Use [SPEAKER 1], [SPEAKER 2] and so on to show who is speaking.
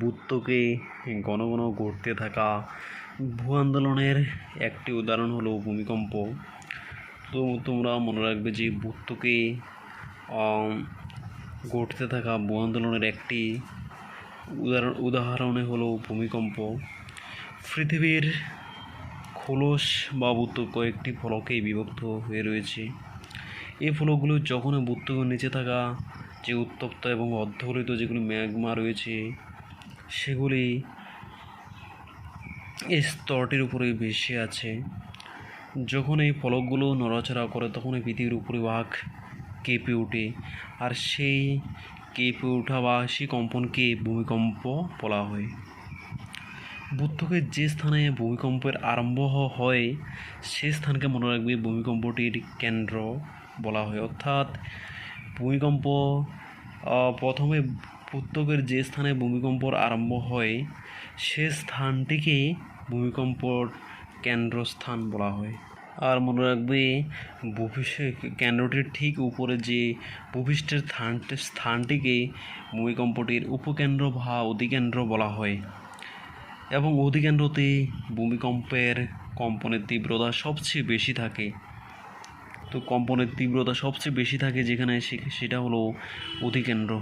[SPEAKER 1] বুত্তকে ঘন ঘটতে থাকা ভূ আন্দোলনের একটি উদাহরণ হলো ভূমিকম্প। তো তোমরা মনে রাখবে যে বুত্তকে ঘটতে থাকা ভূ আন্দোলনের একটি উদাহরণ উদাহরণে হলো ভূমিকম্প। পৃথিবীর খোলস বা বুত্ত কয়েকটি ফলকে বিভক্ত হয়ে রয়েছে। এই ফলকগুলো যখন বুত্তকের নিচে থাকা যে উত্তপ্ত এবং অর্ধগলিত যেগুলি ম্যাগমা রয়েছে, সেগুলি এই স্তরটির উপরে ভেসে আছে। যখন এই ফলকগুলো নড়াচড়া করে, তখন এই পৃথিবীর উপরে উপরিভাগ কেঁপে ওঠে। আর সেই কেঁপে ওঠা বা সেই কম্পনকে ভূমিকম্প বলা হয়। বুদ্ধকে যে স্থানে ভূমিকম্পের আরম্ভ হয়, সে স্থানকে মনে রাখবে ভূমিকম্পটির কেন্দ্র বলা হয়। অর্থাৎ ভূমিকম্প প্রথমে পুস্তকের যে স্থানে ভূমিকম্পর আরম্ভ হয়, সে স্থানটিকে ভূমিকম্পর কেন্দ্রস্থান বলা হয়। আর মনে রাখবে ভূপৃষ্ঠ কেন্দ্রটির ঠিক উপরে যে ভূপৃষ্ঠের স্থান স্থানটিকে ভূমিকম্পটির উপকেন্দ্র বা অধিকেন্দ্র বলা হয়। এবং অধিকেন্দ্রতে ভূমিকম্পের কম্পনের তীব্রতা সবচেয়ে বেশি থাকে। তো কম্পনের তীব্রতা সবচেয়ে বেশি থাকে যেখানে সেটা হলো অধিকেন্দ্র।